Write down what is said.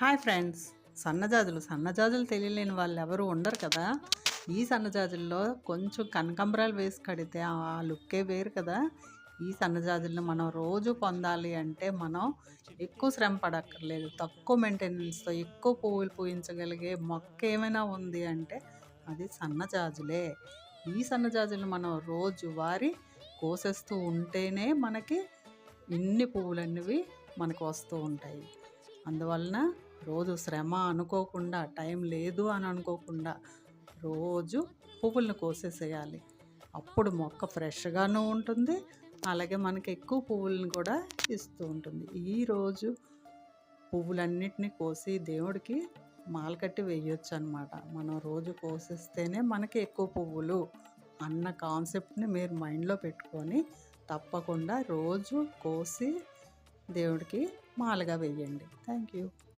Hi friends. సన్నజాజులు. సన్నజాజులు తెలియలేని వాళ్ళు ఎవరు ఉండరు కదా? ఈ సన్నజాజుల్లో కొంచెం కనకంబరాలు వేసి కడితే ఆ లుక్కే వేరు కదా? ఈ సన్నజాజులను మనం రోజు పొందాలి అంటే మనం ఎక్కువ శ్రమ పడక్కర్లేదు. తక్కువ మెయింటెనెన్స్తో ఎక్కువ పువ్వులు పూయించగలిగే మొక్క ఏమైనా ఉంది అంటే అది సన్నజాజులే. ఈ సన్నజాజులను మనం రోజు వారి కోసేస్తూ ఉంటేనే మనకి ఇన్ని అనేవి మనకు వస్తూ ఉంటాయి. అందువలన రోజు శ్రమ అనుకోకుండా టైం లేదు అని అనుకోకుండా రోజు పువ్వులను కోసేసేయాలి. అప్పుడు మొక్క ఫ్రెష్గాను ఉంటుంది అలాగే మనకి ఎక్కువ పువ్వులను కూడా ఇస్తూ ఉంటుంది. ఈరోజు పువ్వులన్నిటిని కోసి దేవుడికి మాల కట్టి వేయొచ్చు అనమాట మనం రోజు కోసిస్తేనే మనకి ఎక్కువ పువ్వులు అన్న కాన్సెప్ట్ని మీరు మైండ్లో పెట్టుకొని తప్పకుండా రోజు కోసి దేవుడికి మాలగా వేయండి. Thank you